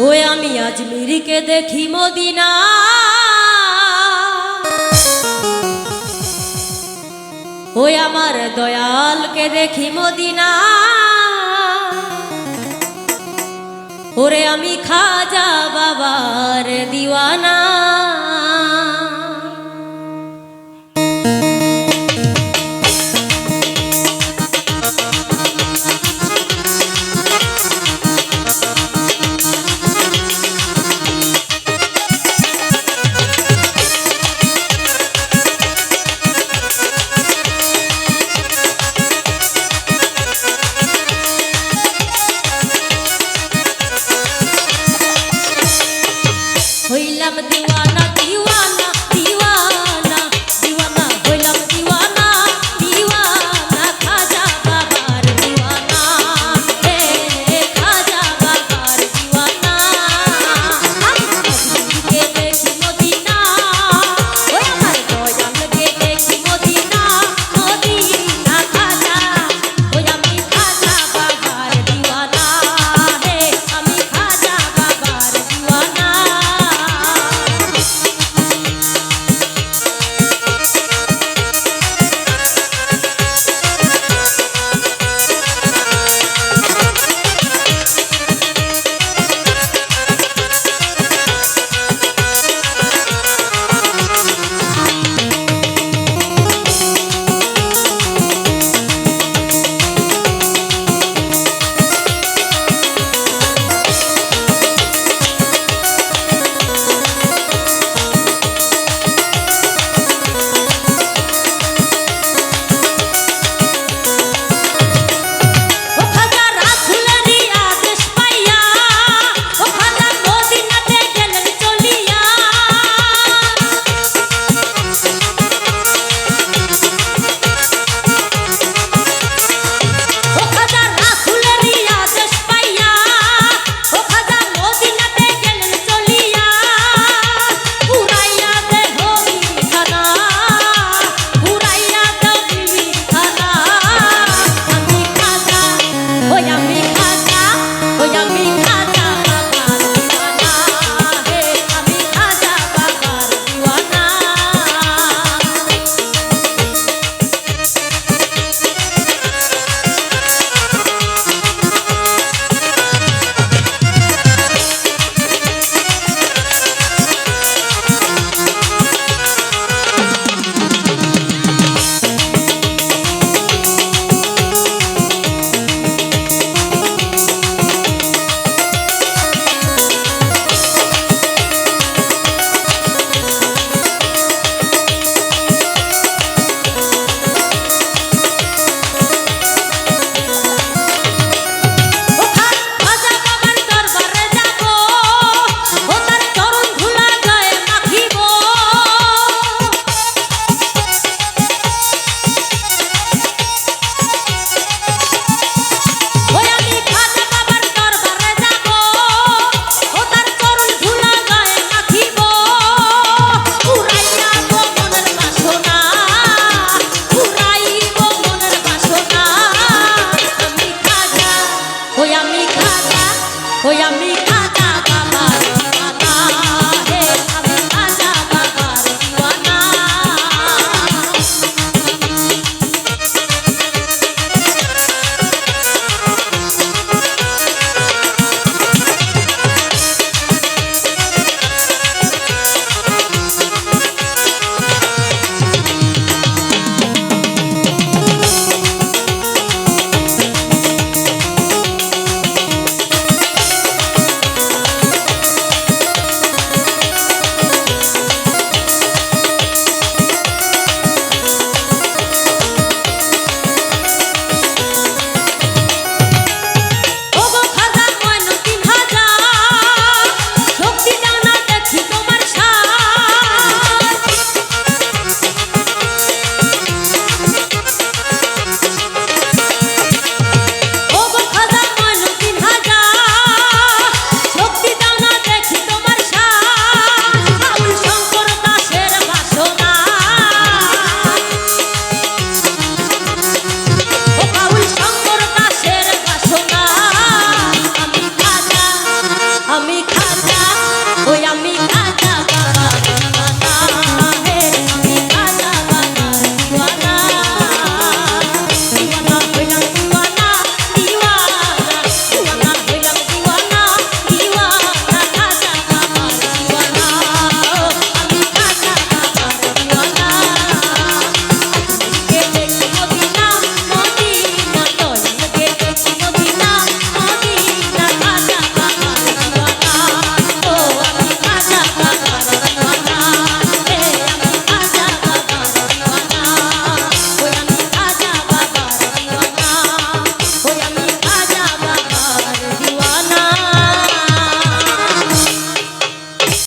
ওই আমি আজমিরকে দেখি মদিনা। ওই আমার দয়ালকে দেখি মদিনা। ওরে আমি খাজা বাবার দিওয়ানা।